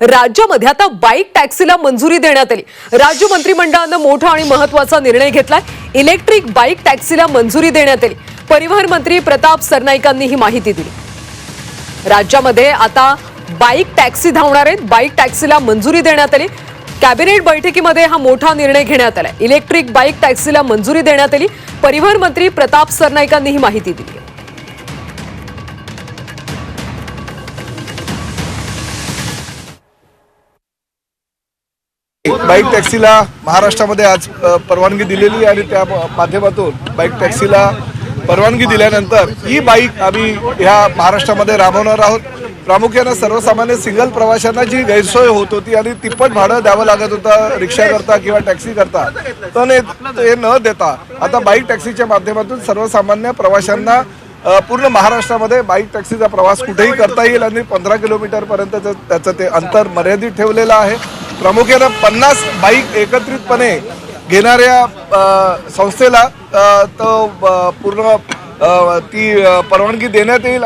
राज्यामध्ये आता बाईक टॅक्सीला मंजुरी देण्यात आली. राज्य मंत्रिमंडळानं मोठा आणि महत्त्वाचा निर्णय घेतलाय. इलेक्ट्रिक बाईक टॅक्सीला मंजुरी देण्यात आली. परिवहन मंत्री प्रताप सरनाईकांनी ही माहिती दिली. राज्यामध्ये आता बाईक टॅक्सी धावणार आहेत. बाईक टॅक्सीला मंजुरी देण्यात आली. कॅबिनेट बैठकीमध्ये हा मोठा निर्णय घेण्यात आला इलेक्ट्रिक बाईक टॅक्सीला मंजुरी देण्यात आली. परिवहन मंत्री प्रताप सरनाईकांनी ही माहिती दिली. बाईक टॅक्सीला महाराष्ट्रामध्ये आज परवानगी दिलेली आणि त्या माध्यमातून बाईक टॅक्सीला परवानगी दिल्यानंतर ही बाईक आम्ही ह्या महाराष्ट्रामध्ये राबवणार आहोत. प्रामुख्यानं सर्वसामान्य सिंगल प्रवाशांना जी गैरसोय होत होती आणि तिप्पट भाडं द्यावं लागत होतं रिक्षा करता किंवा टॅक्सी करता तर ने- ते न देता आता बाईक टॅक्सीच्या माध्यमातून सर्वसामान्य प्रवाशांना पूर्ण महाराष्ट्रामध्ये बाईक टॅक्सीचा प्रवास कुठेही करता येईल आणि पंधरा किलोमीटरपर्यंत त्याचं ते अंतर मर्यादित ठेवलेलं आहे. प्रामुख्यानं पन्नास बाईक एकत्रितपणे घेणाऱ्या संस्थेला तो पूर्ण ती परवानगी देण्यात येईल.